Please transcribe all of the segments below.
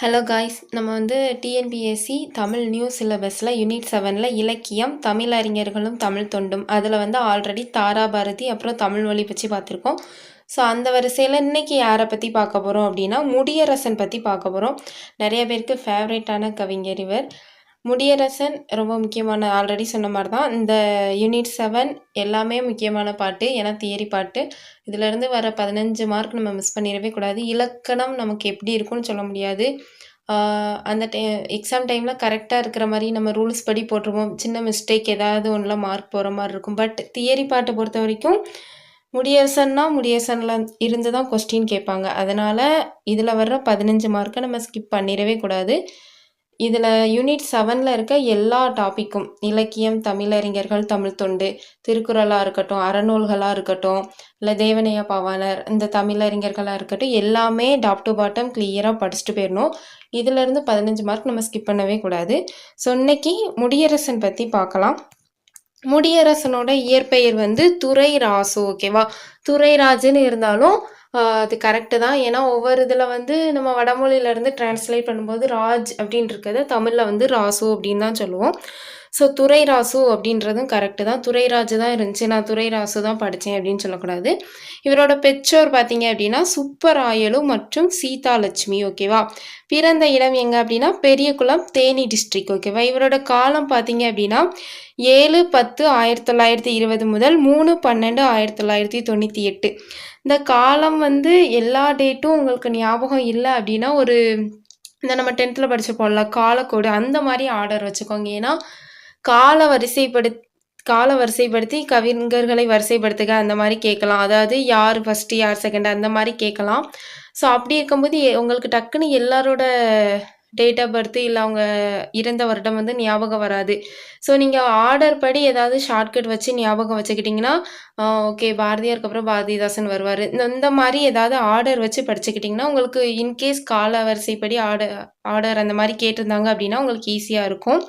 Hello guys நம்ம வந்து TNPSC Tamil new சிலபஸில் யூனிட் செவனில் இலக்கியம் தமிழ் அறிஞர்களும் தமிழ் தொண்டும். அதில் வந்து ஆல்ரெடி தாரா பாரதி அப்புறம் தமிழ் மொழி பற்றி பார்த்துருக்கோம். ஸோ அந்த வரிசையில் இன்றைக்கி யாரை பற்றி பார்க்க போகிறோம் அப்படின்னா முடியரசன் பற்றி பார்க்க போகிறோம் நிறைய பேருக்கு ஃபேவரேட்டான கவிஞர் இவர். முடியரசன் ரொம்ப முக்கியமான ஆல்ரெடி சொன்ன மாதிரி தான் இந்த யூனிட் செவன் எல்லாமே முக்கியமான பாட்டு ஏன்னா தியரி பாட்டு. இதிலேருந்து வர பதினஞ்சு மார்க் நம்ம மிஸ் பண்ணிடவே கூடாது. இலக்கணம் நமக்கு எப்படி இருக்கும்னு சொல்ல முடியாது. அந்த டை எக்ஸாம் டைமில் கரெக்டாக இருக்கிற மாதிரி நம்ம ரூல்ஸ் படி போட்டுருவோம். சின்ன மிஸ்டேக் ஏதாவது ஒன்றில் மார்க் போகிற மாதிரி இருக்கும். பட் தியரி பாட்டை பொறுத்த வரைக்கும் முடியரசன்னா முடியரசனில் இருந்து தான் கொஸ்டின் கேட்பாங்க. அதனால் இதில் வர்ற பதினஞ்சு மார்க்கை நம்ம ஸ்கிப் பண்ணிடவே கூடாது. இதில் யூனிட் செவனில் இருக்க எல்லா டாப்பிக்கும் இலக்கியம் தமிழறிஞர்கள் தமிழ் தொண்டு திருக்குறளாக இருக்கட்டும் அறநூல்களாக இருக்கட்டும் இல்லை தேவனைய பாவாணர் இந்த தமிழறிஞர்களாக இருக்கட்டும் எல்லாமே டாப் டு பாட்டம் கிளியராக படிச்சுட்டு போயிடணும் இதிலேருந்து பதினஞ்சு மார்க் நம்ம ஸ்கிப் பண்ணவே கூடாது. ஸோ இன்னைக்கு முடியரசன் பற்றி பார்க்கலாம் முடியரசனோட இயற்பெயர் வந்து துரைராசு ஓகேவா துரைராஜுன்னு இருந்தாலும் அது கரெக்டு தான். ஏன்னா ஒவ்வொரு இதில் வந்து நம்ம வடமொழியிலேருந்து டிரான்ஸ்லேட் பண்ணும்போது ராஜ் அப்படின்னு இருக்கிறத தமிழில் வந்து ராசு அப்படின்னு தான் சொல்லுவோம். ஸோ துரைராசு அப்படின்றதும் கரெக்டு தான். துரைராஜு தான் இருந்துச்சு. நான் துரைராசு தான் படித்தேன் அப்படின்னு சொல்லக்கூடாது. இவரோட பெற்றோர் பார்த்தீங்க அப்படின்னா சுப்பராயலு மற்றும் சீதாலட்சுமி ஓகேவா பிறந்த இடம் எங்கே அப்படின்னா பெரியகுளம் தேனி டிஸ்ட்ரிக் ஓகேவா இவரோட காலம் பார்த்தீங்க அப்படின்னா ஏழு பத்து ஆயிரத்தி தொள்ளாயிரத்தி இருபது முதல் மூணு பன்னெண்டு ஆயிரத்தி தொள்ளாயிரத்தி தொண்ணூற்றி எட்டு. இந்த காலம் வந்து எல்லா டேட்டும் உங்களுக்கு ஞாபகம் இல்லை அப்படின்னா ஒரு இந்த நம்ம டென்த்தில் படிச்சிருப்போம்ல காலக்கோடு அந்த மாதிரி ஆர்டர் வச்சுக்கோங்க. ஏன்னா கால வரிசைப்படு கால வரிசைப்படுத்தி கவிஞர்களை வரிசைப்படுத்துக அந்த மாதிரி கேட்கலாம் அதாவது யார் ஃபஸ்ட்டு யார் செகண்ட் அந்த மாதிரி கேட்கலாம் ஸோ அப்படி இருக்கும்போது உங்களுக்கு டக்குன்னு எல்லாரோட டேட் ஆஃப் பர்த்து இல்லை அவங்க இறந்த வருடம் வந்து ஞாபகம் வராது. ஸோ நீங்கள் ஆர்டர் படி ஏதாவது ஷார்ட்கட் வச்சு ஞாபகம் வச்சுக்கிட்டிங்கன்னா ஓகே பாரதியாருக்கு அப்புறம் பாரதிதாசன் வருவார். இந்த இந்த மாதிரி ஏதாவது ஆர்டர் வச்சு படிச்சுக்கிட்டிங்கன்னா உங்களுக்கு இன்கேஸ் கால வரிசைப்படி ஆர்டர் ஆர்டர் அந்த மாதிரி கேட்டிருந்தாங்க அப்படின்னா உங்களுக்கு ஈஸியாக இருக்கும்.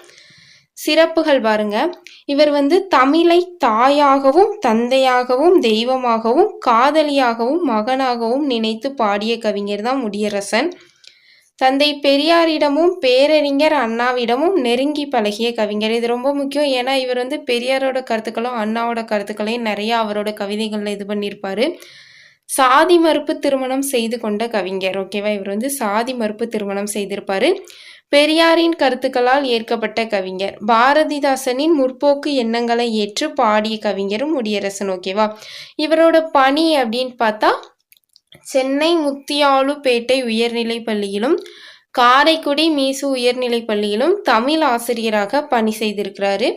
சிறப்புகள் பாருங்க. இவர் வந்து தமிழை தாயாகவும் தந்தையாகவும் தெய்வமாகவும் காதலியாகவும் மகனாகவும் நினைத்து பாடிய கவிஞர் தான் முடியரசன். தந்தை பெரியாரிடமும் பேரறிஞர் அண்ணாவிடமும் நெருங்கி பழகிய கவிஞர். இது ரொம்ப முக்கியம். ஏன்னா இவர் வந்து பெரியாரோட கருத்துக்களும் அண்ணாவோட கருத்துக்களையும் நிறைய அவரோட கவிதைகளில் இது பண்ணியிருப்பாரு. சாதி மறுப்பு திருமணம் செய்து கொண்ட கவிஞர். ஓகேவா? இவர் வந்து சாதி மறுப்பு திருமணம் செய்திருப்பாரு. பெரியாரின் கருத்துக்களால் ஏற்கப்பட்ட கவிஞர். பாரதிதாசனின் முற்போக்கு எண்ணங்களை ஏற்று பாடிய கவிஞரும் முடியரசன் ஓகேவா? இவரோட பணி அப்படின்னு பார்த்தா சென்னை முத்தியாலுப்பேட்டை உயர்நிலை பள்ளியிலும் காரைக்குடி மீசு உயர்நிலை பள்ளியிலும் தமிழ் ஆசிரியராக பணி செய்திருக்கிறாரு.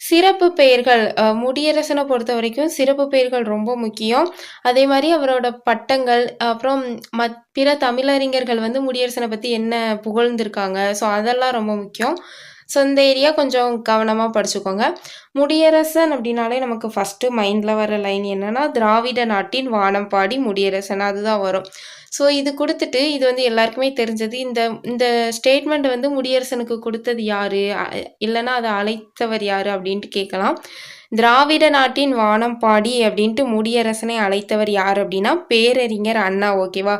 சிறப்பு பெயர்கள் முடியரசனை பொறுத்த வரைக்கும் சிறப்பு பெயர்கள் ரொம்ப முக்கியம். அதே மாதிரி அவரோட பட்டங்கள் அப்புறம் மத் பிற தமிழறிஞர்கள் வந்து முடியரசனை பற்றி என்ன புகழ்ந்திருக்காங்க ஸோ அதெல்லாம் ரொம்ப முக்கியம். ஸோ இந்த ஏரியா கொஞ்சம் கவனமாக படிச்சுக்கோங்க. முடியரசன் அப்படின்னாலே நமக்கு ஃபஸ்ட்டு மைண்டில் வர லைன் என்னென்னா திராவிட நாட்டின் வானம் பாடி முடியரசன் அதுதான் வரும். ஸோ இது கொடுத்துட்டு இது வந்து எல்லாருக்குமே தெரிஞ்சது. இந்த இந்த ஸ்டேட்மெண்ட் வந்து முடியரசனுக்கு கொடுத்தது யார்? இல்லைன்னா அதை அழைத்தவர் யார் அப்படின்ட்டு கேட்கலாம். திராவிட நாட்டின் வானம் பாடி அப்படின்ட்டு முடியரசனை அழைத்தவர் யார் அப்படின்னா பேரறிஞர் அண்ணா ஓகேவா?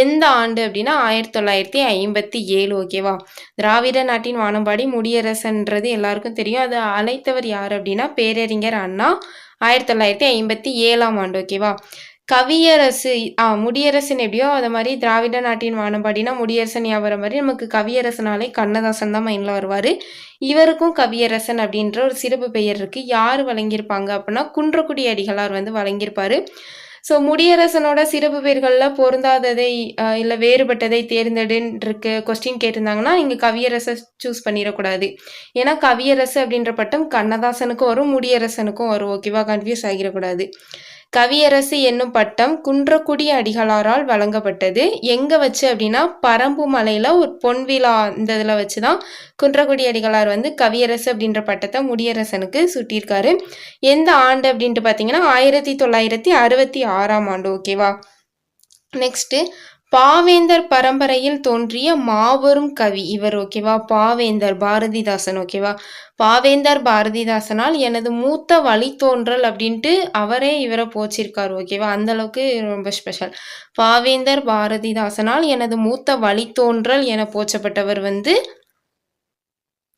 எந்த ஆண்டு அப்படின்னா ஆயிரத்தி தொள்ளாயிரத்தி ஐம்பத்தி ஏழு ஓகேவா? திராவிட நாட்டின் வானம் பாடி முடியரசன்றது எல்லாருக்கும் தெரியும். அது அழைத்தவர் யார் அப்படின்னா பேரறிஞர் அண்ணா ஆயிரத்தி தொள்ளாயிரத்தி ஐம்பத்தி ஏழாம் ஆண்டு ஓகேவா? கவியரசு ஆ முடியரசன் எப்படியோ அதை மாதிரி திராவிட நாட்டின் வானம்பாடினா முடியரசன் ஞாபகம் மாதிரி நமக்கு கவியரசனாலே கண்ணதாசன் தான் மைண்டில் வருவார். இவருக்கும் கவியரசன் அப்படின்ற ஒரு சிறப்பு பெயர் இருக்குது யார் வழங்கியிருப்பாங்க அப்படின்னா குன்றக்குடி அடிகளார் வந்து வழங்கியிருப்பார். ஸோ முடியரசனோட சிறப்பு பெயர்களில் பொருந்தாததை இல்லை வேறுபட்டதை தேர்ந்தெடுன்றிருக்கு கொஸ்டின் கேட்டிருந்தாங்கன்னா இங்கே கவியரசை சூஸ் பண்ணிடக்கூடாது. ஏன்னா கவியரசு அப்படின்ற பட்டம் கண்ணதாசனுக்கும் வரும் முடியரசனுக்கும் வரும். ஓகேவா கன்ஃபியூஸ் ஆகிடக்கூடாது. கவியரசு என்னும் பட்டம் குன்றக்குடி அடிகளாரால் வழங்கப்பட்டது. எங்கே வச்சு அப்படின்னா பரம்பு மலையில் ஒரு பொன்விழா இந்த இதில் வச்சு தான் குன்றக்குடி அடிகளார் வந்து கவியரசு அப்படின்ற பட்டத்தை முடியரசனுக்கு சுட்டியிருக்காரு. எந்த ஆண்டு அப்படின்ட்டு பார்த்தீங்கன்னா ஆயிரத்தி தொள்ளாயிரத்தி அறுபத்தி ஆறாம் ஆண்டு ஓகேவா நெக்ஸ்ட்டு பாவேந்தர் பரம்பரையில் தோன்றிய மாபெரும் கவி. இவர் ஓகேவா பாவேந்தர் பாரதிதாசன் ஓகேவா பாவேந்தர் பாரதிதாசனால் எனது மூத்த வழித்தோன்றல் அப்படின்ட்டு அவரே இவரை போச்சிருக்கார் ஓகேவா அந்த அளவுக்கு ரொம்ப ஸ்பெஷல் பாவேந்தர் பாரதிதாசனால் எனது மூத்த வழித்தோன்றல் என போற்றப்பட்டவர் வந்து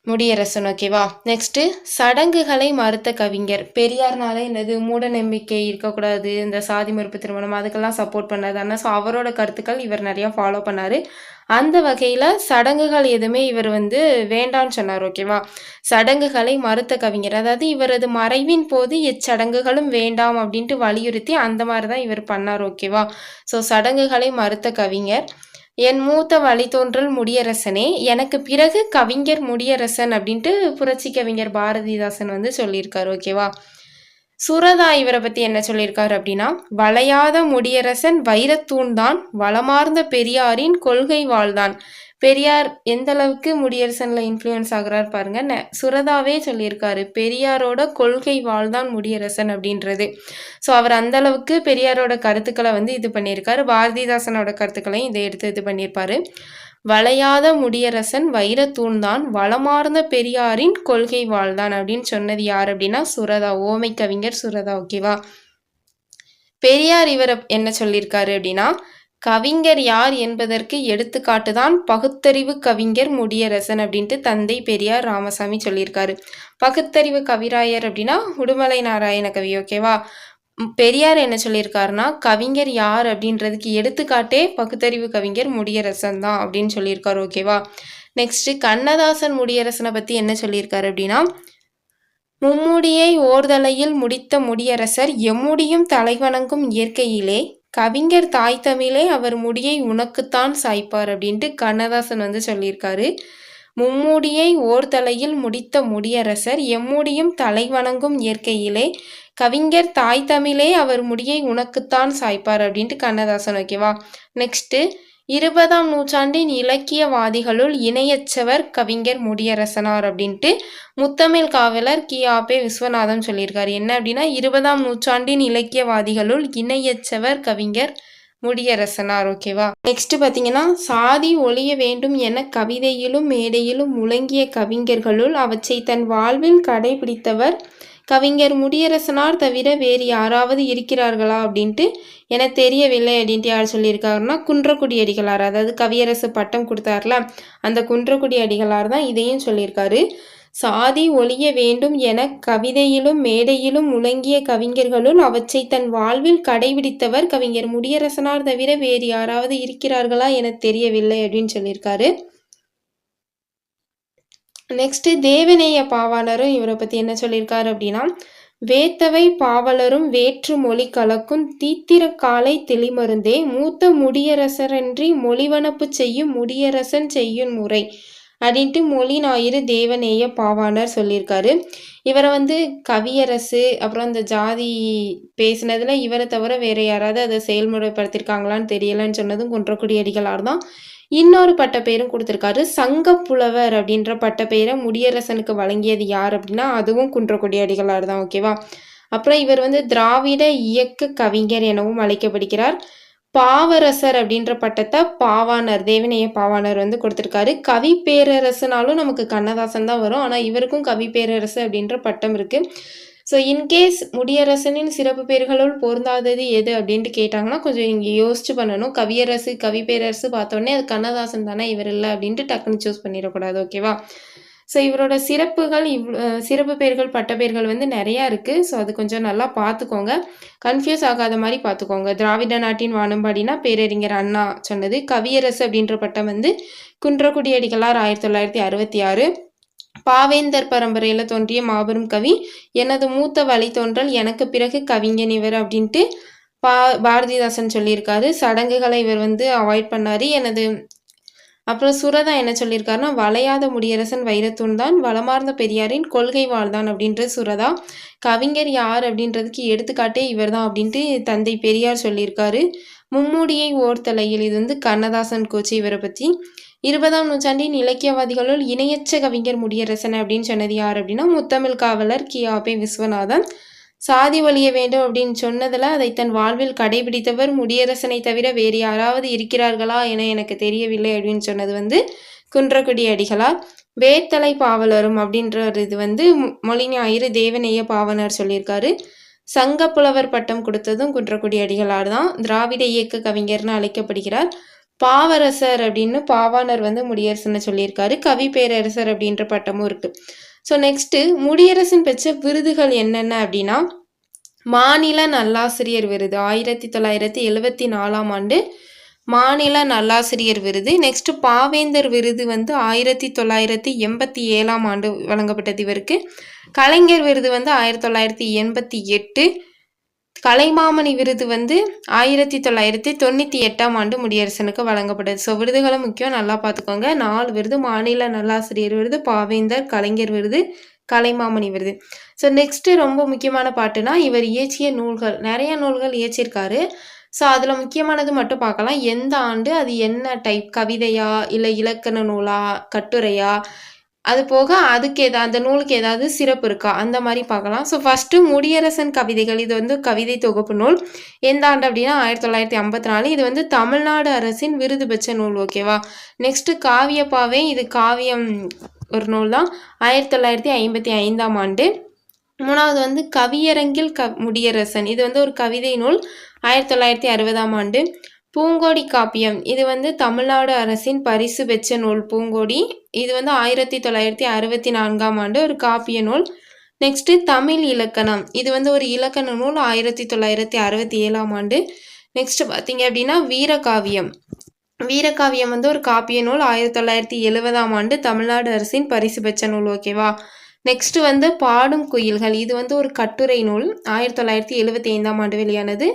முடியரசன் ஓகேவா நெக்ஸ்ட்டு சடங்குகளை மறுத்த கவிஞர். பெரியார்னாலே என்னது? மூட நம்பிக்கை இருக்கக்கூடாது. இந்த சாதி மறுப்பு திருமணம் அதுக்கெல்லாம் சப்போர்ட் பண்ணாது. ஆனால் ஸோ அவரோட கருத்துக்கள் இவர் நிறையா ஃபாலோ பண்ணார். அந்த வகையில் சடங்குகள் எதுவுமே இவர் வந்து வேண்டான்னு சொன்னார் ஓகேவா சடங்குகளை மறுத்த கவிஞர். அதாவது இவரது மறைவின் போது எச்சடங்குகளும் வேண்டாம் அப்படின்ட்டு வலியுறுத்தி அந்த மாதிரி தான் இவர் பண்ணார் ஓகேவா ஸோ சடங்குகளை மறுத்த கவிஞர். என் மூத்த வழித்தோன்றல் முடியரசனே எனக்கு பிறகு கவிஞர் முடியரசன் அப்படின்ட்டு புரட்சி கவிஞர் பாரதிதாசன் வந்து சொல்லியிருக்காரு ஓகேவா? சுரதா இவரை பற்றி என்ன சொல்லியிருக்காரு அப்படின்னா வளையாத முடியரசன் வைரத்தூண் தான் வளமார்ந்த பெரியாரின் கொள்கை வாழ்தான் பெரியார் எந்த அளவுக்கு முடியரசனில் இன்ஃப்ளூயன்ஸ் ஆகுறாரு பாருங்க. ந சுரதாவே சொல்லியிருக்காரு. பெரியாரோட கொள்கை வாழ்தான் முடியரசன் அப்படின்றது. ஸோ அவர் அந்த அளவுக்கு பெரியாரோட கருத்துக்களை வந்து இது பண்ணியிருக்காரு. பாரதிதாசனோட கருத்துக்களையும் இதை எடுத்து இது பண்ணியிருப்பாரு. வளையாத முடியரசன் வைர தூண்தான் வளமார்ந்த பெரியாரின் கொள்கை வாழ்தான் அப்படின்னு சொன்னது யார் அப்படின்னா சுரதா ஓமை கவிஞர் சுரதா ஓகேவா? பெரியார் இவர் என்ன சொல்லியிருக்காரு அப்படின்னா கவிஞர் யார் என்பதற்கு எடுத்துக்காட்டுதான் பகுத்தறிவு கவிஞர் முடியரசன் அப்படின்ட்டு தந்தை பெரியார் ராமசாமி சொல்லியிருக்காரு. பகுத்தறிவு கவிராயர் அப்படின்னா உடுமலை நாராயண கவி ஓகேவா பெரியார் என்ன சொல்லியிருக்காருன்னா கவிஞர் யார் அப்படின்றதுக்கு எடுத்துக்காட்டே பகுத்தறிவு கவிஞர் முடியரசன் தான் அப்படின்னு சொல்லியிருக்காரு ஓகேவா நெக்ஸ்ட் கண்ணதாசன் முடியரசனை பற்றி என்ன சொல்லியிருக்காரு அப்படின்னா மும்முடியை ஓர்தலையில் முடித்த முடியரசர் எம்முடியும் தலைவணங்கும் இயற்கையிலே கவிஞர் தாய் தமிழே அவர் முடியை உனக்குத்தான் சாய்ப்பார் அப்படின்ட்டு கண்ணதாசன் வந்து சொல்லியிருக்காரு. ஓர் தலையில் முடித்த முடியரசர் எம்முடியும் தலைவணங்கும் இயற்கையிலே கவிஞர் தாய் தமிழே அவர் முடியை உனக்குத்தான் சாய்ப்பார் அப்படின்ட்டு கண்ணதாசன் ஓகேவா நெக்ஸ்ட்டு இருபதாம் நூற்றாண்டின் இலக்கியவாதிகளுள் இணையச்சவர் கவிஞர் முடியரசனார் அப்படின்ட்டு முத்தமிழ் காவலர் கி. ஆபே விஸ்வநாதன் சொல்லியிருக்காரு. என்ன அப்படின்னா இருபதாம் நூற்றாண்டின் இலக்கியவாதிகளுள் இணையச்சவர் கவிஞர் முடியரசனார் ஓகேவா நெக்ஸ்ட் பார்த்தீங்கன்னா சாதி ஒழிய வேண்டும் என கவிதையிலும் மேடையிலும் முழங்கிய கவிஞர்களுள் அவற்றை தன் வாழ்வில் கடைபிடித்தவர் கவிஞர் முடியரசனார் தவிர வேறு யாராவது இருக்கிறார்களா அப்படின்ட்டு எனக்கு தெரியவில்லை அப்படின்ட்டு யார் சொல்லியிருக்காருன்னா குன்றக்குடி அடிகளார். அதாவது கவியரசு பட்டம் கொடுத்தார்ல அந்த குன்றக்குடி அடிகளார் தான் இதையும் சொல்லியிருக்காரு. சாதி ஒழிய வேண்டும் என கவிதையிலும் மேடையிலும் முழங்கிய கவிஞர்களுள் அவற்றை தன் வாழ்வில் கடைபிடித்தவர் கவிஞர் முடியரசனார் தவிர வேறு யாராவது இருக்கிறார்களா என தெரியவில்லை அப்படின்னு சொல்லியிருக்காரு. நெக்ஸ்ட்டு தேவநேய பாவாளரும் இவரை பற்றி என்ன சொல்லியிருக்காரு அப்படின்னா வேத்தவை பாவலரும் வேற்று மொழி கலக்கும் தீத்திர காலை தெளிமருந்தே மூத்த முடியரசரன்றி மொழிவனப்பு செய்யும் முடியரசன் செய்யும் முறை அப்படின்ட்டு மொழி ஞாயிறு தேவநேய பாவாளர் சொல்லியிருக்காரு. இவரை வந்து கவியரசு அப்புறம் அந்த ஜாதி பேசினதில் இவரை தவிர வேறு யாராவது அதை செயல்முறைப்படுத்தியிருக்காங்களான்னு தெரியலன்னு சொன்னதும் குன்றக்குடி அடிகளார் தான். இன்னொரு பட்டப்பெயரும் கொடுத்துருக்காரு. சங்க புலவர் அப்படின்ற பட்ட முடியரசனுக்கு வழங்கியது யார் அப்படின்னா அதுவும் குன்றக்குடி அடிகளார் தான் ஓகேவா அப்புறம் இவர் வந்து திராவிட இயக்க கவிஞர் எனவும் அழைக்கப்படுகிறார். பாவரசர் அப்படின்ற பட்டத்தை பாவாணர் தேவனைய பாவாணர் வந்து கொடுத்துருக்காரு. கவி பேரரசுனாலும் நமக்கு கண்ணதாசன் தான் வரும். ஆனால் இவருக்கும் கவி பேரரசு அப்படின்ற பட்டம் இருக்குது ஸோ இன்கேஸ் முடியரசனின் சிறப்பு பெயர்களுள் பொருந்தாதது எது அப்படின்ட்டு கேட்டாங்கன்னா கொஞ்சம் இங்கே யோசிச்சு பண்ணணும். கவியரசு கவி பேரரசு பார்த்தோன்னே அது கண்ணதாசன் தானே இவர் இல்லை அப்படின்ட்டு டக்குன்னு சூஸ் பண்ணிடக்கூடாது ஓகேவா ஸோ இவரோட சிறப்புகள் இவ் சிறப்பு பெயர்கள் பட்ட பேர்கள் வந்து நிறையா இருக்குது ஸோ அது கொஞ்சம் நல்லா பார்த்துக்கோங்க. கன்ஃபியூஸ் ஆகாத மாதிரி பார்த்துக்கோங்க. திராவிட நாட்டின் வானம்பாடினா பேரறிஞர் அண்ணா சொன்னது. கவியரசு அப்படின்ற பட்டம் வந்து குன்றக்குடியடிகளார் ஆயிரத்தி தொள்ளாயிரத்தி அறுபத்தி ஆறு. பாவேந்தர் பரம்பரையில் தோன்றிய மாபெரும் கவி எனது மூத்த வழி தோன்றல் எனக்கு பிறகு கவிஞன் இவர் அப்படின்ட்டு பா பாரதிதாசன் சொல்லியிருக்காரு. சடங்குகளை இவர் வந்து அவாய்ட் பண்ணார். எனது அப்புறம் சுரதா என்ன சொல்லியிருக்காருன்னா வளையாத முடியரசன் வைரத்தூன் தான் வளமார்ந்த பெரியாரின் கொள்கை வாழ்தான் அப்படின்றது சுரதா. கவிஞர் யார் அப்படின்றதுக்கு எடுத்துக்காட்டே இவர் தான் அப்படின்ட்டு தந்தை பெரியார் சொல்லியிருக்காரு. மும்மூடியை ஓர்த்தலையில் இது வந்து கண்ணதாசன் கோச்சி இவரை பற்றி இருபதாம் நூற்றாண்டின் இலக்கியவாதிகளுள் இணையற்ற கவிஞர் முடியரசன் அப்படின்னு சொன்னது யார் அப்படின்னா முத்தமிழ் காவலர் கி. ஆபே விஸ்வநாதன். சாதி ஒழிய வேண்டும் அப்படின்னு சொன்னதில் அதை தன் வாழ்வில் கடைபிடித்தவர் முடியரசனை தவிர வேறு யாராவது இருக்கிறார்களா என எனக்கு தெரியவில்லை அப்படின்னு சொன்னது வந்து குன்றக்குடி அடிகளார். வேத்தலை பாவலரும் அப்படின்ற ஒரு இது வந்து மொழிஞாயிறு தேவநேய பாவனர் சொல்லியிருக்காரு. சங்க புலவர் பட்டம் கொடுத்ததும் குன்றக்குடி அடிகளார் தான். திராவிட இயக்க கவிஞர்னு அழைக்கப்படுகிறார். பாவரசர் அப்படின்னு பாவாணர் வந்து முடியரசுன்னு சொல்லியிருக்காரு. கவி பேரரசர் அப்படின்ற பட்டமும் இருக்கு. ஸோ நெக்ஸ்ட்டு முடியரசன் பெற்ற விருதுகள் என்னென்ன அப்படின்னா மாநில நல்லாசிரியர் விருது. ஆயிரத்தி தொள்ளாயிரத்தி எழுவத்தி நாலாம் ஆண்டு மாநில நல்லாசிரியர் விருது. நெக்ஸ்ட் பாவேந்தர் விருது வந்து ஆயிரத்தி தொள்ளாயிரத்தி எண்பத்தி ஏழாம் ஆண்டு வழங்கப்பட்டது இவருக்கு. கலைஞர் விருது வந்து ஆயிரத்தி தொள்ளாயிரத்தி எண்பத்தி எட்டு. கலைமாமணி விருது வந்து ஆயிரத்தி தொள்ளாயிரத்தி தொண்ணூற்றி எட்டாம் ஆண்டு முடியரசனுக்கு வழங்கப்பட்டது. ஸோ விருதுகளும் முக்கியம். நல்லா பார்த்துக்கோங்க. நாலு விருது மாநில நல்லாசிரியர் விருது பாவேந்தர் கலைஞர் விருது கலைமாமணி விருது. ஸோ நெக்ஸ்ட்டு ரொம்ப முக்கியமான பாட்டுனா இவர் இயற்றிய நூல்கள். நிறைய நூல்கள் இயற்றியிருக்காரு ஸோ அதில் முக்கியமானது மட்டும் பார்க்கலாம். எந்த ஆண்டு அது என்ன டைப் கவிதையா இல்லை இலக்கண நூலா கட்டுரையா? அது போக அதுக்கு ஏதாவது அந்த நூலுக்கு ஏதாவது சிறப்பு இருக்கா? அந்த மாதிரி பார்க்கலாம். ஸோ ஃபஸ்ட்டு முடியரசன் கவிதைகள். இது வந்து கவிதை தொகுப்பு நூல். எந்த ஆண்டு அப்படின்னா ஆயிரத்தி தொள்ளாயிரத்தி ஐம்பத்தி நாலு. இது வந்து தமிழ்நாடு அரசின் விருது பெற்ற நூல் ஓகேவா நெக்ஸ்ட்டு காவியப்பாவே இது காவியம் ஒரு நூல் தான். ஆயிரத்தி தொள்ளாயிரத்தி ஐம்பத்தி ஐந்தாம் ஆண்டு. மூணாவது வந்து கவியரங்கில் க முடியரசன். இது வந்து ஒரு கவிதை நூல். ஆயிரத்தி தொள்ளாயிரத்தி அறுபதாம் ஆண்டு. பூங்கோடி காப்பியம். இது வந்து தமிழ்நாடு அரசின் பரிசு பெற்ற நூல் பூங்கோடி. இது வந்து ஆயிரத்தி தொள்ளாயிரத்தி அறுபத்தி நான்காம் ஆண்டு ஒரு காப்பிய நூல். நெக்ஸ்ட்டு தமிழ் இலக்கணம். இது வந்து ஒரு இலக்கண நூல் ஆயிரத்தி தொள்ளாயிரத்தி அறுபத்தி ஏழாம் ஆண்டு. நெக்ஸ்ட் பார்த்தீங்க அப்படின்னா வீரகாவியம். வீரகாவியம் வந்து ஒரு காப்பிய நூல் ஆயிரத்தி தொள்ளாயிரத்தி எழுபதாம் ஆண்டு தமிழ்நாடு அரசின் பரிசு பெற்ற நூல் ஓகேவா நெக்ஸ்ட் வந்து பாடும் குயில்கள். இது வந்து ஒரு கட்டுரை நூல். ஆயிரத்தி தொள்ளாயிரத்தி எழுபத்தி ஐந்தாம் ஆண்டு வெளியானது.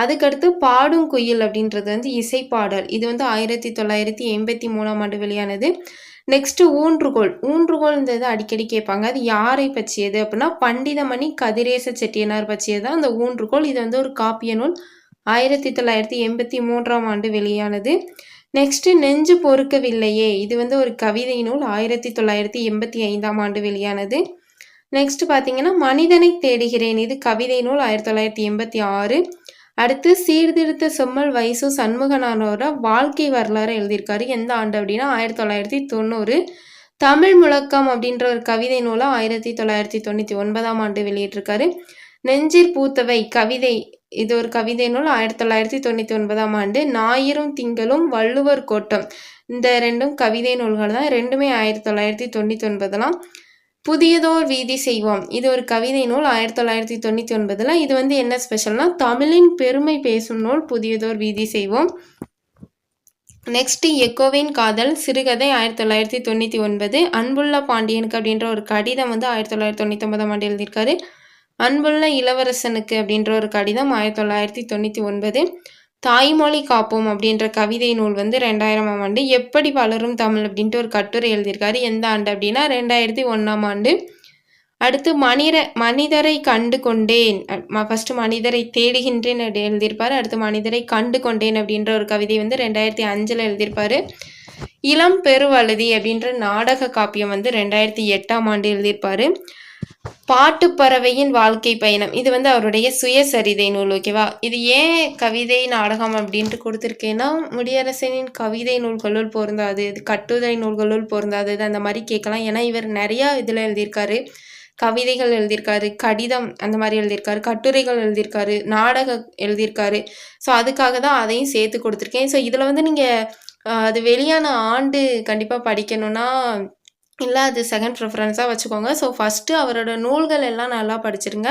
அதுக்கடுத்து பாடும் குயில் அப்படின்றது வந்து இசைப்பாடல். இது வந்து ஆயிரத்தி தொள்ளாயிரத்தி எண்பத்தி மூணாம் ஆண்டு வெளியானது. நெக்ஸ்ட்டு ஊன்றுகோல் ஊன்றுகோல்ன்றது அடிக்கடி கேட்பாங்க. அது யாரை பற்றியது அப்படின்னா பண்டிதமணி கதிரேச செட்டியனார் பற்றியது தான் அந்த ஊன்றுகோல் இது வந்து ஒரு காப்பிய நூல். ஆயிரத்தி தொள்ளாயிரத்தி எண்பத்தி மூன்றாம் ஆண்டு வெளியானது. நெக்ஸ்ட் நெஞ்சு பொறுக்கவில்லையே. இது வந்து ஒரு கவிதை நூல். ஆயிரத்தி தொள்ளாயிரத்தி எண்பத்தி ஐந்தாம் ஆண்டு வெளியானது. நெக்ஸ்ட் பார்த்தீங்கன்னா மனிதனை தேடுகிறேன். இது கவிதை நூல். ஆயிரத்தி தொள்ளாயிரத்தி எண்பத்தி ஆறு. அடுத்து சீர்திருத்த செம்மல் வயசு சண்முகனானோர வாழ்க்கை வரலாறு எழுதியிருக்காரு. எந்த ஆண்டு அப்படின்னா ஆயிரத்தி தொள்ளாயிரத்தி தொண்ணூறு. தமிழ் முழக்கம் அப்படின்ற ஒரு கவிதை நூலை ஆயிரத்தி தொள்ளாயிரத்தி தொண்ணூற்றி ஒன்பதாம் ஆண்டு வெளியிட்டிருக்காரு. நெஞ்சிற் பூத்தவை கவிதை இது ஒரு கவிதை நூல் ஆயிரத்தி தொள்ளாயிரத்தி தொண்ணூற்றி ஒன்பதாம் ஆண்டு. ஞாயிறும் திங்களும் வள்ளுவர் கோட்டம். இந்த ரெண்டும் கவிதை நூல்கள் தான். ரெண்டுமே ஆயிரத்தி தொள்ளாயிரத்தி தொண்ணூற்றி ஒன்பதுலாம். புதியதோர் வீதி செய்வோம். இது ஒரு கவிதை நூல் ஆயிரத்தி தொள்ளாயிரத்தி தொண்ணூற்றி ஒன்பதில் இது வந்து என்ன ஸ்பெஷல்னா தமிழின் பெருமை பேசும் நூல் புதியதோர் வீதி செய்வோம். நெக்ஸ்ட் எக்கோவின் காதல் சிறுகதை ஆயிரத்தி தொள்ளாயிரத்தி தொண்ணூற்றி ஒன்பது அன்புள்ள பாண்டியனுக்கு அப்படின்ற ஒரு கடிதம் வந்து ஆயிரத்தி தொள்ளாயிரத்தி தொண்ணூற்றி ஒன்பதாம் ஆண்டு எழுதியிருக்காரு. அன்புள்ள இளவரசனுக்கு அப்படின்ற ஒரு கடிதம் ஆயிரத்தி தொள்ளாயிரத்தி தொண்ணூற்றி ஒன்பது தாய்மொழி காப்போம் அப்படின்ற கவிதை நூல் வந்து ரெண்டாயிரமாம் ஆண்டு. எப்படி வளரும் தமிழ் அப்படின்ட்டு ஒரு கட்டுரை எழுதியிருக்காரு. எந்த ஆண்டு அப்படின்னா ரெண்டாயிரத்தி ஒன்றாம் ஆண்டு. அடுத்து மனித மனிதரை கண்டு கொண்டேன். ஃபஸ்ட்டு மனிதரை தேடுகின்றேன் அப்படி எழுதியிருப்பாரு. அடுத்து மனிதரை கண்டு கொண்டேன் அப்படின்ற ஒரு கவிதை வந்து ரெண்டாயிரத்தி அஞ்சில் எழுதியிருப்பாரு. இளம் பெருவழுதி அப்படின்ற நாடக காப்பியம் வந்து ரெண்டாயிரத்தி எட்டாம் ஆண்டு எழுதியிருப்பாரு. பாட்டுப்பறவையின் வாழ்க்கை பயணம். இது வந்து அவருடைய சுயசரிதை நூல் ஓகேவா? இது ஏன் கவிதை நாடகம் அப்படின்ட்டு கொடுத்துருக்கேன்னா முடியரசனின் கவிதை நூல்களுள் பொருந்தாது இது கட்டுரை நூல்களுள் பொருந்தாது அந்த மாதிரி கேட்கலாம். ஏன்னா இவர் நிறையா இதில் எழுதியிருக்காரு. கவிதைகள் எழுதியிருக்காரு கடிதம் அந்த மாதிரி எழுதியிருக்காரு கட்டுரைகள் எழுதியிருக்காரு நாடகம் எழுதியிருக்காரு. ஸோ அதுக்காக தான் அதையும் சேர்த்து கொடுத்துருக்கேன். ஸோ இதில் வந்து நீங்கள் அது வெளியான ஆண்டு கண்டிப்பாக படிக்கணும்னா இல்லை அது செகண்ட் ப்ரிஃபரன்ஸாக வச்சுக்கோங்க. ஸோ ஃபஸ்ட்டு அவரோட நூல்கள் எல்லாம் நல்லா படிச்சிருங்க.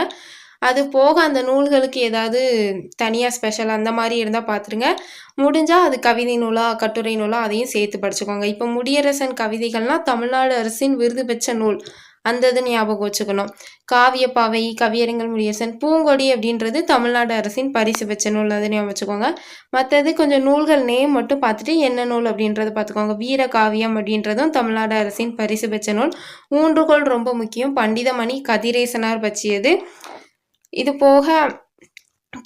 அது போக அந்த நூல்களுக்கு ஏதாவது தனியாக ஸ்பெஷல் அந்த மாதிரி இருந்தால் பார்த்துருங்க முடிஞ்சால் அது கவிதை நூலாக கட்டுரை நூலாக அதையும் சேர்த்து படிச்சுக்கோங்க. இப்போ முடியரசன் கவிதைகள்னால் தமிழ்நாடு அரசின் விருது பெற்ற நூல். அந்த இது ஞாபகம் வச்சுக்கணும். காவியப்பாவை கவியரங்கல் முடியசன் பூங்கொடி அப்படின்றது தமிழ்நாடு அரசின் பரிசு பெற்ற நூல் அதை ஞாபகம் வச்சுக்கோங்க. மற்றது கொஞ்சம் நூல்கள் நேம் மட்டும் பார்த்துட்டு என்ன நூல் அப்படின்றத பார்த்துக்கோங்க. வீர காவியம் அப்படின்றதும் தமிழ்நாடு அரசின் பரிசு பெற்ற நூல். ஊன்றுகோல் ரொம்ப முக்கியம். பண்டிதமணி கதிரேசனார் பற்றியது. இது போக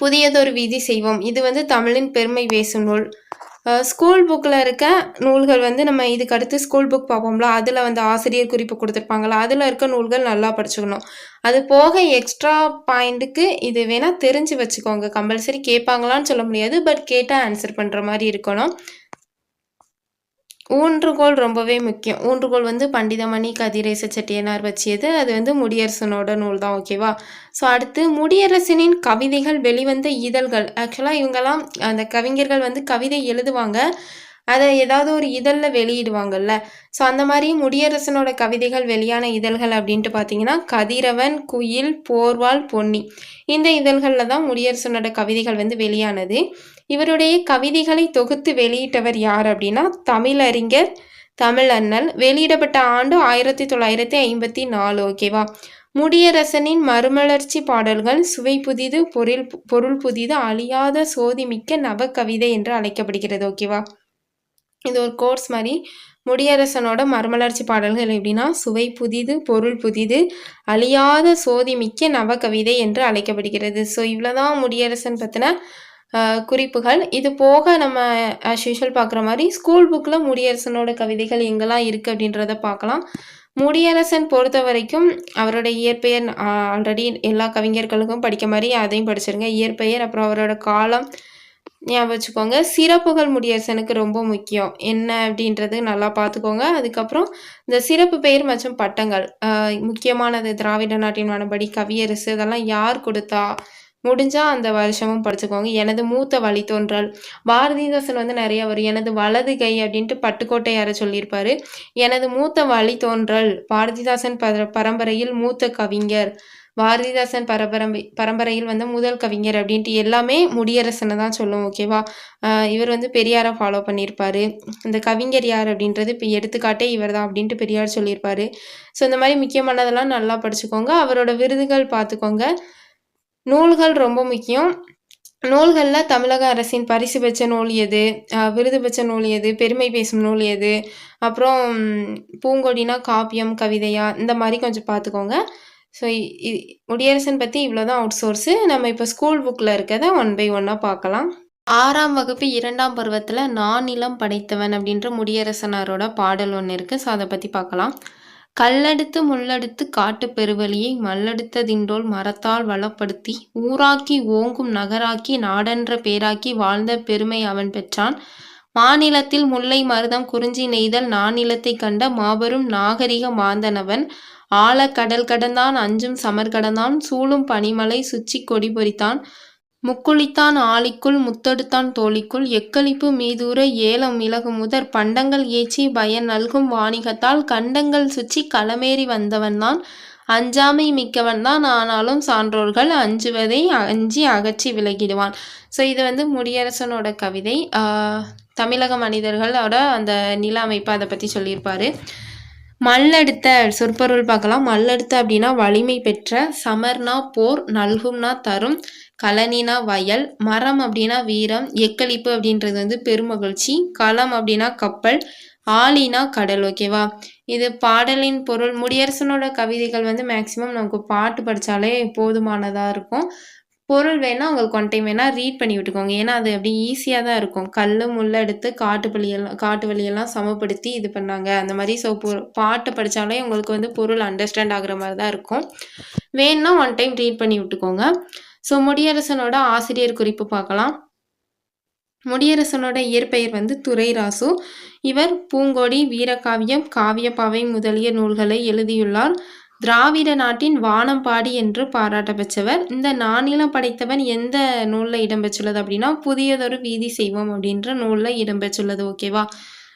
புதியதொரு விதி செய்வோம். இது வந்து தமிழின் பெருமை பேசும் நூல். ஸ்கூல் புக்கில் இருக்க நூல்கள் வந்து நம்ம இதுக்கு அடுத்து ஸ்கூல் புக் பார்ப்போம்ல அதில் வந்து ஆசிரியர் குறிப்பு கொடுத்துருப்பாங்களா அதில் இருக்க நூல்கள் நல்லா படிச்சுக்கணும். அது போக எக்ஸ்ட்ரா பாயிண்ட்டுக்கு இது வேணால் தெரிஞ்சு வச்சுக்கோங்க. கம்பல்சரி கேட்பாங்களான்னு சொல்ல முடியாது பட் கேட்டால் ஆன்சர் பண்ணுற மாதிரி இருக்கணும். ஊன்றுகோல் ரொம்பவே முக்கியம். ஊன்றுகோல் வந்து பண்டிதமணி கதிரேச செட்டியனார் வச்சியது. அது வந்து முடியரசனோட நூல் தான் ஓகேவா ஸோ அடுத்து முடியரசனின் கவிதைகள் வெளிவந்த இதழ்கள். ஆக்சுவலாக இவங்கெல்லாம் அந்த கவிஞர்கள் வந்து கவிதை எழுதுவாங்க. அதை ஏதாவது ஒரு இதழில் வெளியிடுவாங்கல்ல. ஸோ அந்த மாதிரி முடியரசனோட கவிதைகள் வெளியான இதழ்கள் அப்படின்ட்டு பார்த்தீங்கன்னா கதிரவன் குயில் போர்வால் பொன்னி. இந்த இதழ்களில் தான் முடியரசனோட கவிதைகள் வந்து வெளியானது. இவருடைய கவிதைகளை தொகுத்து வெளியிட்டவர் யார் அப்படின்னா தமிழறிஞர் தமிழ் அண்ணல் வெளியிடப்பட்ட ஆண்டு ஆயிரத்தி தொள்ளாயிரத்தி ஐம்பத்தி நாலு ஓகேவா? முடியரசனின் மறுமலர்ச்சி பாடல்கள் சுவை புதிது பொருள் பொருள் புதிது அழியாத சோதிமிக்க நவக்கவிதை என்று அழைக்கப்படுகிறது ஓகேவா? இது ஒரு கோர்ஸ் மாதிரி முடியரசனோட மறுமலர்ச்சி பாடல்கள் எப்படின்னா சுவை புதிது பொருள் புதிது அழியாத சோதி மிக்க நவகவிதை என்று அழைக்கப்படுகிறது. ஸோ இவ்வளோதான் முடியரசன் பற்றின குறிப்புகள். இது போக நம்ம ஆஸ் யூஷுவல் பார்க்குற மாதிரி ஸ்கூல் புக்கில் முடியரசனோட கவிதைகள் எங்கெல்லாம் இருக்குது அப்படின்றத பார்க்கலாம் முடியரசன் பொறுத்த வரைக்கும் அவரோட இயற்பெயர் ஆல்ரெடி எல்லா கவிஞர்களுக்கும் படிக்க மாதிரி அதையும் படிச்சிருங்க. இயற்பெயர் அப்புறம் அவரோட காலம் ஞாபகம் வச்சுக்கோங்க. சிறப்புகள் முடியரசனுக்கு ரொம்ப முக்கியம். என்ன அப்படின்றது நல்லா பார்த்துக்கோங்க. அதுக்கப்புறம் இந்த சிறப்பு பெயர் மற்றும் பட்டங்கள். முக்கியமானது திராவிட நாட்டின் மனபடி கவியரசு இதெல்லாம் யார் கொடுத்தா முடிஞ்சால் அந்த வருஷமும் படிச்சுக்கோங்க. எனது மூத்த வழித்தோன்றல். பாரதிதாசன் வந்து நிறைய வரும் எனது வலது கை அப்படின்ட்டு பட்டுக்கோட்டை யாரை சொல்லியிருப்பாரு. எனது மூத்த வழித்தோன்றல் பாரதிதாசன் பர பரம்பரையில் மூத்த கவிஞர். பாரதிதாசன் பரம்பரை பரம்பரையில் வந்து முதல் கவிஞர் அப்படின்ட்டு எல்லாமே முடியரசனை தான் சொல்லும் ஓகேவா? இவர் வந்து பெரியாரை ஃபாலோ பண்ணியிருப்பாரு. இந்த கவிஞர் யார் அப்படின்றது இப்போ எடுத்துக்காட்டே இவர் தான் அப்படின்ட்டு பெரியார் சொல்லியிருப்பாரு. ஸோ இந்த மாதிரி முக்கியமானதெல்லாம் நல்லா படிச்சுக்கோங்க. அவரோட விருதுகள் பார்த்துக்கோங்க. நூல்கள் ரொம்ப முக்கியம். நூல்களில் தமிழக அரசின் பரிசு பெற்ற நூல் எது? விருது பெற்ற நூல் எது? பெருமை பேசும் நூல் எது? அப்புறம் பூங்கொடினா காப்பியம் கவிதையா? இந்த மாதிரி கொஞ்சம் பார்த்துக்கோங்க. ஸோ முடியரசன் பற்றி இவ்வளோ தான் அவுட் சோர்ஸு நம்ம இப்போ ஸ்கூல் புக்கில் இருக்கிறத ஒன் பை ஒன்னாக பார்க்கலாம். ஆறாம் வகுப்பு இரண்டாம் பருவத்தில் நான் நிலம் படைத்தவன் அப்படின்ற முடியரசனாரோட பாடல் ஒன்று இருக்குது ஸோ அதை பற்றி பார்க்கலாம். கல்லெடுத்து முள்ளெடுத்து காட்டு பெருவழியை மல்லெடுத்ததின்றோல் மரத்தால் வளப்படுத்தி ஊராக்கி ஓங்கும் நகராக்கி நாடென்ற பேராக்கி வாழ்ந்த பெருமை அவன் பெற்றான். மாநிலத்தில் முல்லை மருதம் குறிஞ்சி நெய்தல் நானிலத்தை கண்ட மாபெரும் நாகரிக மாந்தனவன். ஆழ கடல் கடந்தான் அஞ்சும் சமர் கடந்தான் சூழும் பனிமலை சுச்சி கொடி பொறித்தான். முக்குளித்தான் ஆளிக்குள் முத்தெடுத்தான் தோழிக்குள். எக்களிப்பு மீதூர ஏலம் மிளகு முதற் பண்டங்கள் ஏச்சி பயன் நல்கும் வாணிகத்தால் கண்டங்கள் சுற்றி களமேறி வந்தவன்தான். அஞ்சாமை மிக்கவன்தான் ஆனாலும் சான்றோர்கள் அஞ்சுவதை அஞ்சி அகற்றி விலகிடுவான். ஸோ இது வந்து முடியரசனோட கவிதை. தமிழக மனிதர்களோட அந்த நில அமைப்பு அதை பற்றி சொல்லியிருப்பார். மல்லெடுத்த சொற்பொருள் பார்க்கலாம். மல்லெடுத்த அப்படின்னா வலிமை பெற்ற சமர்னா போர் நல்கும்னா தரும் கலனினா வயல் மரம் அப்படின்னா வீரம் எக்களிப்பு அப்படின்றது வந்து பெருமகிழ்ச்சி களம் அப்படின்னா கப்பல் ஆலினா கடல் ஓகேவா இது பாடலின் பொருள். முடியரசனோட கவிதைகள் வந்து மேக்சிமம் நமக்கு பாட்டு படித்தாலே போதுமானதாக இருக்கும். பொருள் வேணால் உங்களுக்கு ஒன் டைம் வேணால் ரீட் பண்ணி விட்டுக்கோங்க. ஏன்னா அது அப்படி ஈஸியாக தான் இருக்கும். கல் முள்ள எடுத்து காட்டு வழியெல்லாம் காட்டு வழியெல்லாம் சமப்படுத்தி இது பண்ணாங்க. அந்த மாதிரி ஸோ பாட்டு படித்தாலே உங்களுக்கு வந்து பொருள் அண்டர்ஸ்டாண்ட் ஆகுற மாதிரி தான் இருக்கும். வேணும்னா ஒன் டைம் ரீட் பண்ணி விட்டுக்கோங்க. ஸோ முடியரசனோட ஆசிரியர் குறிப்பு பார்க்கலாம். முடியரசனோட இயற்பெயர் வந்து துரைராசு. இவர் பூங்கொடி வீரகாவியம் காவியப்பாவை முதலிய நூல்களை எழுதியுள்ளார். திராவிட நாட்டின் வானம்பாடி என்று பாராட்ட பெற்றவர். இந்த நானிலம் படைத்தவன் எந்த நூலில் இடம்பெற்றுள்ளது அப்படின்னா புதியதொரு வீதி செய்வோம் அப்படின்ற நூலில் இடம்பெற்றுள்ளது ஓகேவா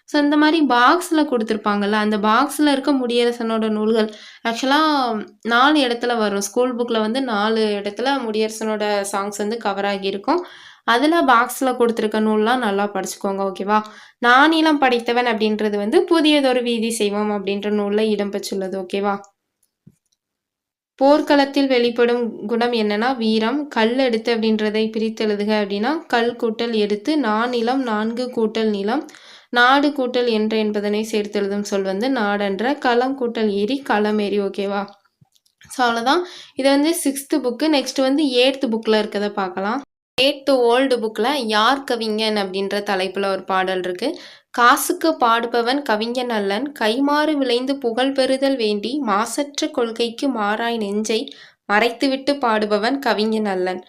ஸோ இந்த மாதிரி பாக்ஸில் கொடுத்துருப்பாங்கல்ல அந்த பாக்ஸில் இருக்க முடியரசனோட நூல்கள் ஆக்சுவலாக நாலு இடத்துல வரும். ஸ்கூல் புக்கில் வந்து நாலு இடத்துல முடியரசனோட சாங்ஸ் வந்து கவர் ஆகியிருக்கும். அதில் பாக்ஸில் கொடுத்துருக்க நூல்லாம் நல்லா படிச்சுக்கோங்க ஓகேவா நானிலம் படைத்தவன் அப்படின்றது வந்து புதியதொரு வீதி செய்வோம் அப்படின்ற நூலில் இடம்பெற்றுள்ளது ஓகேவா போர்க்களத்தில் வெளிப்படும் குணம் என்னன்னா வீரம். கல் எடுத்து அப்படின்றதை பிரித்தெழுதுக அப்படின்னா கல் கூட்டல் எடுத்து நானிலம் நான்கு கூட்டல் நிலம். நாடு கூட்டல் என்ற என்பதனை சேர்த்தெழுதும் சொல் வந்து நாடென்ற. களம் கூட்டல் ஏறி களம் ஏறி ஓகேவா ஸோ அவ்வளோதான் இது வந்து சிக்ஸ்த்து புக்கு நெக்ஸ்ட் வந்து எயித்து புக்கில் இருக்கிறத பார்க்கலாம். எயிட் டு ஓல்டு புக்கில் யார் கவிஞன் அப்படின்ற தலைப்பில் ஒரு பாடல் இருக்குது காசுக்கு பாடுபவன் கவிஞன் அல்லன். கைமாறு விளைந்து புகழ் பெறுதல் வேண்டி மாசற்ற கொள்கைக்கு மாறாய் நெஞ்சை மறைத்துவிட்டு பாடுபவன் கவிஞன் அல்லன்.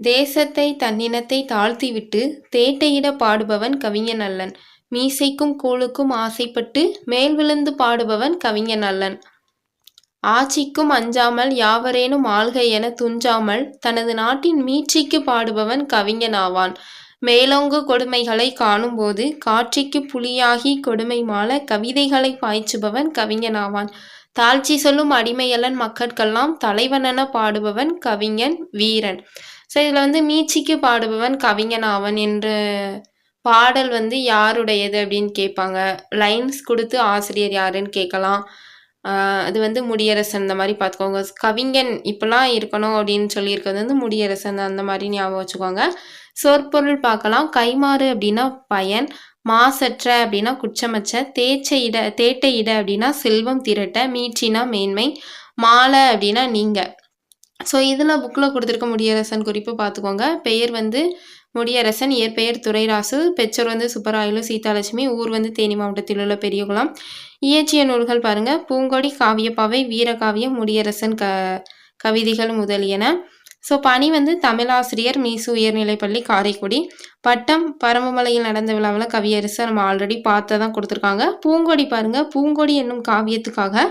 தேசத்தை தன்னினத்தை தாழ்த்திவிட்டு தேட்டையிட பாடுபவன் கவிஞன் அல்லன். மீசைக்கும் கூழுக்கும் ஆசைப்பட்டு மேல் விழுந்து பாடுபவன் கவிஞன் அல்லன். ஆட்சிக்கும் அஞ்சாமல் யாவரேனும் ஆள்க என துஞ்சாமல் தனது நாட்டின் மீட்சிக்கு பாடுபவன் கவிஞன் ஆவான். மேலோங்கு கொடுமைகளை காணும்போது காட்சிக்கு புலியாகி கொடுமை மால கவிதைகளை பாய்ச்சுபவன் கவிஞன் ஆவான். தாழ்ச்சி சொல்லும் அடிமையலன் மக்கட்கெல்லாம் தலைவனென பாடுபவன் கவிஞன் வீரன். ஸோ இதில் வந்து மீட்சிக்கு பாடுபவன் கவிஞன் ஆவன் என்ற பாடல் வந்து யாருடையது அப்படின்னு கேட்பாங்க. லைன்ஸ் கொடுத்து ஆசிரியர் யாருன்னு கேட்கலாம். அது வந்து முடியரசன் அந்த மாதிரி பார்த்துக்கோங்க. கவிஞன் இப்படிலாம் இருக்கணும் அப்படின்னு சொல்லியிருக்கிறது வந்து முடியரசன் அந்த மாதிரி ஞாபகம் வச்சுக்கோங்க. சொற்பொருள் பார்க்கலாம். கைமாறு அப்படின்னா பயன் மாசற்ற அப்படின்னா குற்றமற்ற தேச்ச இட தேட்டை இட அப்படின்னா செல்வம் திரட்ட மீட்சினா மேன்மை மாலை அப்படின்னா நீங்க. ஸோ இதில் புக்கில் கொடுத்துருக்க முடியரசன் குறிப்பு பார்த்துக்கோங்க. பெயர் வந்து முடியரசன் இயற்பெயர் துரைராசு பெற்றோர் வந்து சுப்பராயலு சீதாலட்சுமி ஊர் வந்து தேனி மாவட்டத்தில் உள்ள பெரியகுளம். இயற்றிய நூல்கள் பாருங்க. பூங்கொடி காவியப்பாவை வீரகாவியம் முடியரசன் க கவிதைகள் முதலியன. ஸோ பணி வந்து தமிழாசிரியர் மீசு உயர்நிலைப்பள்ளி காரைக்குடி. பட்டம் பரமமலையில் நடந்த விழாவில் கவியரசு நம்ம ஆல்ரெடி பார்த்து தான் கொடுத்துருக்காங்க. பூங்கொடி பாருங்க. பூங்கொடி என்னும் காவியத்துக்காக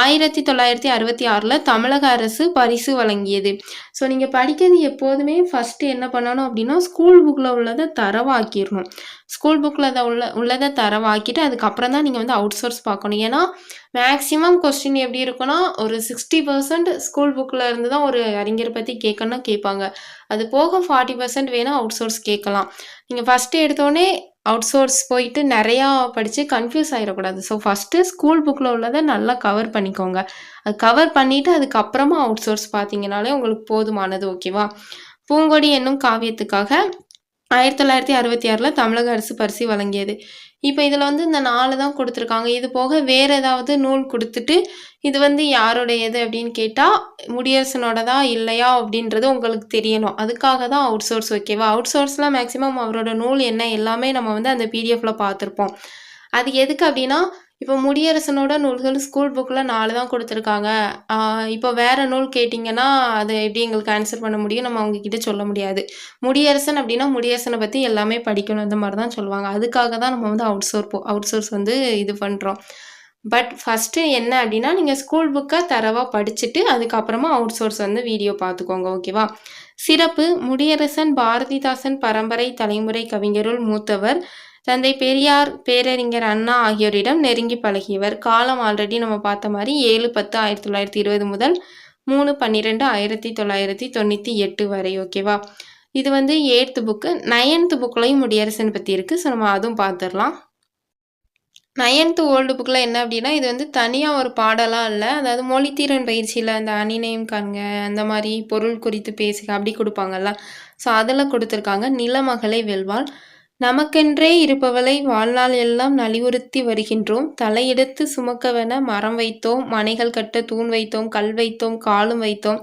ஆயிரத்தி தொள்ளாயிரத்தி அறுபத்தி ஆறில் தமிழக அரசு பரிசு வழங்கியது. ஸோ நீங்கள் படிக்கிறது எப்போதுமே ஃபஸ்ட்டு என்ன பண்ணணும் அப்படின்னா ஸ்கூல் புக்கில் உள்ளதை தரவாக்கிடணும். ஸ்கூல் புக்கில் அதை உள்ள உள்ளதை தரவாக்கிட்டு அதுக்கப்புறம் தான் நீங்கள் வந்து அவுட் சோர்ஸ் பார்க்கணும். ஏன்னா மேக்ஸிமம் கொஸ்டின் எப்படி இருக்குன்னா ஒரு சிக்ஸ்டி பர்சன்ட் ஸ்கூல் புக்கில் இருந்து தான் ஒரு அறிஞர் பற்றி கேட்கணும்னா கேட்பாங்க. அது போக ஃபார்ட்டி பர்சன்ட் வேணால் அவுட் சோர்ஸ் கேட்கலாம். நீங்கள் ஃபஸ்ட்டு எடுத்தோடனே அவுட் சோர்ஸ் போயிட்டு நிறையா படித்து கன்ஃபியூஸ் ஆகிடக்கூடாது ஸோ ஃபஸ்ட்டு ஸ்கூல் புக்கில் உள்ளதை நல்லா கவர் பண்ணிக்கோங்க. அது கவர் பண்ணிவிட்டு அதுக்கப்புறமா அவுட் சோர்ஸ் பார்த்தீங்கனாலே உங்களுக்கு போதுமானது ஓகேவா பூங்கொடி என்னும் காவியத்துக்காக ஆயிரத்தி தொள்ளாயிரத்தி அறுபத்தி ஆறில் தமிழக அரசு பரிசு வழங்கியது. இப்போ இதில் வந்து இந்த நாலு தான் கொடுத்துருக்காங்க. இது போக வேறு ஏதாவது நூல் கொடுத்துட்டு இது வந்து யாருடையது அப்படின்னு கேட்டால் முடியரசனோடதா இல்லையா அப்படின்றது உங்களுக்கு தெரியணும். அதுக்காக தான் அவுட் சோர்ஸ் ஓகேவா அவுட் சோர்ஸ்லாம் மேக்ஸிமம் அவரோட நூல் என்ன எல்லாமே நம்ம வந்து அந்த பிடிஎஃப்பில் பார்த்துருப்போம். அது எதுக்கு அப்படின்னா இப்போ முடியரசனோட நூல்கள் ஸ்கூல் புக்கில் நாலு தான் கொடுத்துருக்காங்க. இப்போ வேறு நூல் கேட்டிங்கன்னா அதை எப்படி எங்களுக்கு ஆன்சர் பண்ண முடியும்? நம்ம அவங்கக்கிட்ட சொல்ல முடியாது. முடியரசன் அப்படின்னா முடியரசனை பற்றி எல்லாமே படிக்கணும் இந்த மாதிரி தான் சொல்லுவாங்க. அதுக்காக தான் நம்ம வந்து அவுட் சோர் அவுட் சோர்ஸ் வந்து இது பண்ணுறோம் பட் ஃபஸ்ட்டு என்ன அப்படின்னா நீங்கள் ஸ்கூல் புக்கை தரவாக படிச்சுட்டு அதுக்கப்புறமா அவுட் சோர்ஸ் வந்து வீடியோ பார்த்துக்கோங்க ஓகேவா சிறப்பு. முடியரசன் பாரதிதாசன் பரம்பரை தலைமுறை கவிஞருள் மூத்தவர் தந்தை பெரியார் பேரறிஞர் அண்ணா ஆகியோரிடம் நெருங்கி பழகியவர். காலம் ஆல்ரெடி நம்ம பார்த்த மாதிரி ஏழு பத்து ஆயிரத்தி தொள்ளாயிரத்தி இருபது முதல் மூணு பன்னிரெண்டு ஆயிரத்தி தொள்ளாயிரத்தி தொண்ணூற்றி எட்டு வரை ஓகேவா இது வந்து எயித்து புக்கு நைன்த்து புக்லையும் முடியரசன் பற்றி இருக்குது ஸோ நம்ம அதுவும் பார்த்துடலாம் நைன்த்து ஓல்டு புக்கில் என்ன அப்படின்னா இது வந்து தனியாக ஒரு பாடலாம் இல்லை அதாவது மொழித்திறன் பயிற்சியில் அந்த அணிநயம் காண்க அந்த மாதிரி பொருள் குறித்து பேசுக அப்படி கொடுப்பாங்கல்ல. ஸோ அதில் கொடுத்துருக்காங்க நிலமகளை வெல்வாள். நமக்கென்றே இருப்பவளை வாழ்நாள் எல்லாம் நலிவுறுத்தி வருகின்றோம். தலையெடுத்து சுமக்கவென மரம் வைத்தோம். மனைகள் கட்ட தூண் வைத்தோம். கல் வைத்தோம். காலும் வைத்தோம்.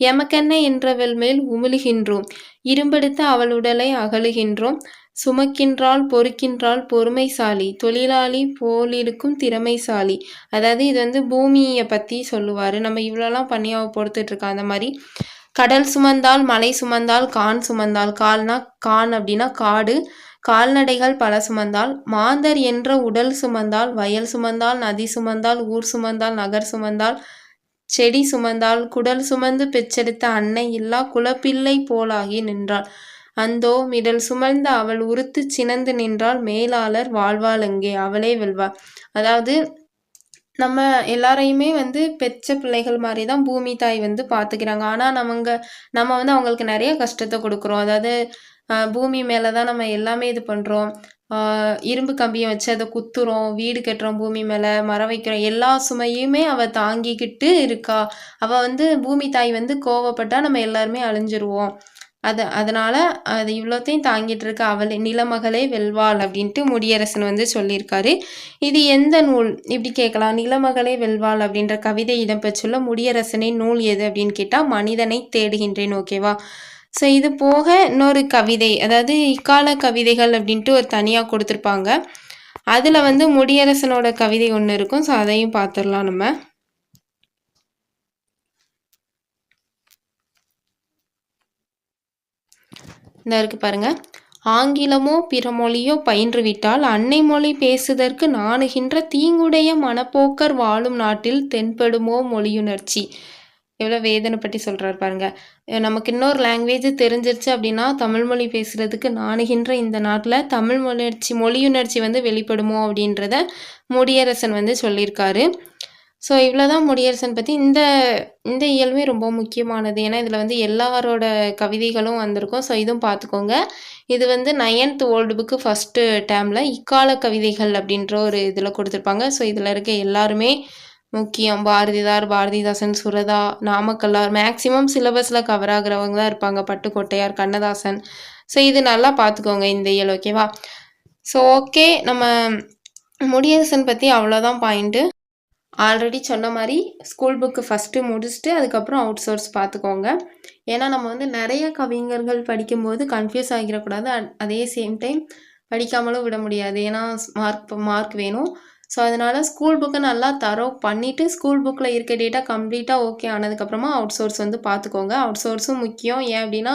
எமக்கென்ன என்றவள் மேல் உமிழுகின்றோம். இரும்பெடுத்து அவள் உடலை அகழுகின்றோம் சுமக்கின்றாள் பொறுக்கின்றாள் பொறுமைசாலி. தொழிலாளி போலிருக்கும் திறமைசாலி. அதாவது இது வந்து பூமியை பற்றி சொல்லுவார். நம்ம இவ்வளோலாம் பண்ணியாக அவ பொறுத்துட்டு அந்த மாதிரி. கடல் சுமந்தால் மலை சுமந்தால் கான் சுமந்தால். கால்னா கான் அப்படின்னா காடு. கால்நடைகள் பல சுமந்தால் மாந்தர் என்ற உடல் சுமந்தால் வயல் சுமந்தால் நதி சுமந்தால் ஊர் சுமந்தால் நகர் சுமந்தால் செடி சுமந்தால் குடல் சுமந்து பெற்றெடுத்த அன்னை இல்லா குலப்பிள்ளை போலாகி நின்றாள். அந்தோ மிடல் சுமந்த அவள் உறுத்து சினந்து நின்றாள். மேலாளர் வாழ்வாளெங்கே அவளே வெல்வாள் அதாவது நம்ம எல்லாரையுமே வந்து பெற்ற பிள்ளைகள் மாதிரி தான் பூமி தாய் வந்து பார்த்துக்கிறாங்க ஆனால் நமங்க நம்ம வந்து அவங்களுக்கு நிறைய கஷ்டத்தை கொடுக்குறோம். அதாவது பூமி மேலே தான் நம்ம எல்லாமே இது பண்ணுறோம் இரும்பு கம்பியை வச்சு அதை குத்துறோம் வீடு கட்டுறோம் பூமி மேலே மரம் வைக்கிறோம். எல்லா சுமையுமே அவள் தாங்கிக்கிட்டு இருக்கா. அவள் வந்து பூமி தாய் வந்து கோவப்பட்டால் நம்ம எல்லாருமே அழிஞ்சிருவோம். அது அதனால் அது இவ்வளோத்தையும் தாங்கிட்டு இருக்க அவளே நிலமகளே வெல்வாள் அப்படின்ட்டு முடியரசன் வந்து சொல்லியிருக்காரு. இது எந்த நூல்? இப்படி கேட்கலாம். நிலமகளே வெல்வாள் அப்படின்ற கவிதை இடம்பெற்றுள்ள முடியரசனின் நூல் எது அப்படின்னு கேட்டால் மனிதனை தேடுகின்றேன் ஓகேவா ஸோ இது போக இன்னொரு கவிதை அதாவது இக்கால கவிதைகள் அப்படின்ட்டு ஒரு தனியாக கொடுத்துருப்பாங்க. அதில் வந்து முடியரசனோட கவிதை ஒன்று இருக்கும். ஸோ அதையும் பார்த்துடலாம் நம்ம. இந்த இருக்கு பாருங்க. ஆங்கிலமோ பிற மொழியோ பயின்றுவிட்டால் அன்னை மொழி பேசுதற்கு நாணுகின்ற தீங்குடைய மனப்போக்கர் வாழும் நாட்டில் தென்படுமோ மொழியுணர்ச்சி? எவ்வளோ வேதனை பற்றி சொல்கிறார் பாருங்க. நமக்கு இன்னொரு லாங்குவேஜ் தெரிஞ்சிருச்சு அப்படின்னா தமிழ் மொழி பேசுகிறதுக்கு நாணுகின்ற இந்த நாட்டில் தமிழ் மொழியுணர்ச்சி மொழியுணர்ச்சி வந்து வெளிப்படுமோ அப்படின்றத முடியரசன் வந்து சொல்லியிருக்காரு. ஸோ இவ்வளோதான் முடியரசன் பற்றி இந்த இந்த இயல்புமே ரொம்ப முக்கியமானது. ஏன்னா இதில் வந்து எல்லாரோட கவிதைகளும் வந்திருக்கும். ஸோ இதுவும் பார்த்துக்கோங்க இது வந்து நைன்த் ஓல்டு புக்கு ஃபஸ்ட்டு டேமில் இக்கால கவிதைகள் அப்படின்ற ஒரு இதில் கொடுத்துருப்பாங்க. ஸோ இதில் இருக்க எல்லாருமே முக்கியம். பாரதிதார் பாரதிதாசன் சுரதா நாமக்கல்லார். மேக்ஸிமம் சிலபஸில் கவர் ஆகுறவங்க தான் இருப்பாங்க. பட்டுக்கோட்டையார் கண்ணதாசன். ஸோ இது நல்லா பார்த்துக்கோங்க இந்த இயல் ஓகேவா ஸோ ஓகே நம்ம முடியரசன் பற்றி அவ்வளோதான் பாயிண்ட்டு ஆல்ரெடி சொன்ன மாதிரி ஸ்கூல் புக்கு ஃபஸ்ட்டு முடிச்சுட்டு அதுக்கப்புறம் அவுட் சோர்ஸ் பார்த்துக்கோங்க ஏன்னா நம்ம வந்து நிறைய கவிஞர்கள் படிக்கும்போது கன்ஃபியூஸ் ஆகிடக்கூடாது. அதே சேம் டைம் படிக்காமலும் விட முடியாது. ஏன்னா மார்க் மார்க் வேணும். ஸோ அதனால் ஸ்கூல் புக்கை நல்லா தரோ பண்ணிவிட்டு ஸ்கூல் புக்கில் இருக்க டேட்டா கம்ப்ளீட்டாக ஓகே ஆனதுக்கப்புறமா அவுட் சோர்ஸ் வந்து பார்த்துக்கோங்க அவுட் சோர்ஸும் முக்கியம். ஏன் அப்படின்னா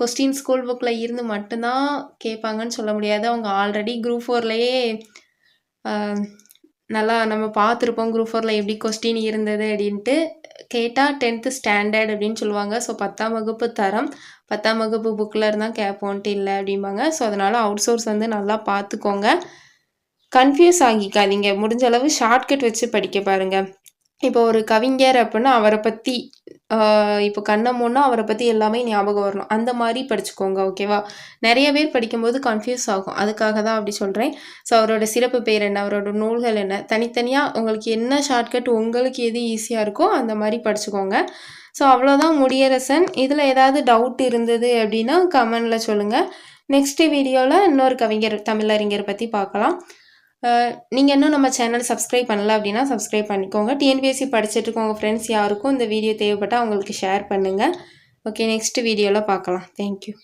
கொஸ்டின் ஸ்கூல் புக்கில் இருந்து மட்டும்தான் கேட்பாங்கன்னு சொல்ல முடியாது. அவங்க ஆல்ரெடி குரூப் ஃபோர்லேயே நல்லா நம்ம பார்த்துருப்போம். குரூப் ஃபோரில் எப்படி கொஸ்டின் இருந்தது அப்படின்ட்டு. கேட்டால் டென்த்து ஸ்டாண்டர்ட் அப்படின்னு சொல்லுவாங்க. ஸோ பத்தாம் வகுப்பு தரம். பத்தாம் வகுப்பு புக்கில் இருந்தால் கேட்போன்ட்டு இல்லை அப்படிம்பாங்க. ஸோ அதனால் அவுட் சோர்ஸ் வந்து நல்லா பார்த்துக்கோங்க கன்ஃபியூஸ் ஆகிக்காதீங்க. முடிஞ்ச அளவு ஷார்ட்கட் வச்சு படிக்க பாருங்கள் இப்போ ஒரு கவிஞர் அப்படின்னா அவரை பற்றி இப்போ கண்ணம்முன்னா அவரை பற்றி எல்லாமே ஞாபகம் வரணும். அந்த மாதிரி படிச்சுக்கோங்க ஓகேவா நிறைய பேர் படிக்கும்போது கன்ஃபியூஸ் ஆகும். அதுக்காக தான் அப்படி சொல்கிறேன் ஸோ அவரோட சிறப்பு பேர் என்ன? அவரோட நூல்கள் என்ன? தனித்தனியாக உங்களுக்கு என்ன ஷார்ட்கட் உங்களுக்கு எது ஈஸியாக இருக்கோ அந்த மாதிரி படிச்சுக்கோங்க. ஸோ அவ்வளோதான் முடியரசன் இதில் ஏதாவது டவுட் இருந்தது அப்படின்னா கமெண்டில் சொல்லுங்கள் நெக்ஸ்ட் வீடியோவில் இன்னொரு கவிஞர் தமிழறிஞர் பற்றி பார்க்கலாம். நீங்கள் இன்னும் நம்ம சேனல் சப்ஸ்கிரைப் பண்ணல அப்படின்னா சப்ஸ்கிரைப் பண்ணிக்கோங்க. டிஎன்பிஎஸ்சி படிச்சுட்டு இருக்கவங்க ஃப்ரெண்ட்ஸ் யாருக்கும் இந்த வீடியோ தேவைப்பட்டால் அவங்களுக்கு ஷேர் பண்ணுங்கள் ஓகே நெக்ஸ்ட் வீடியோவில் பார்க்கலாம். தேங்க்யூ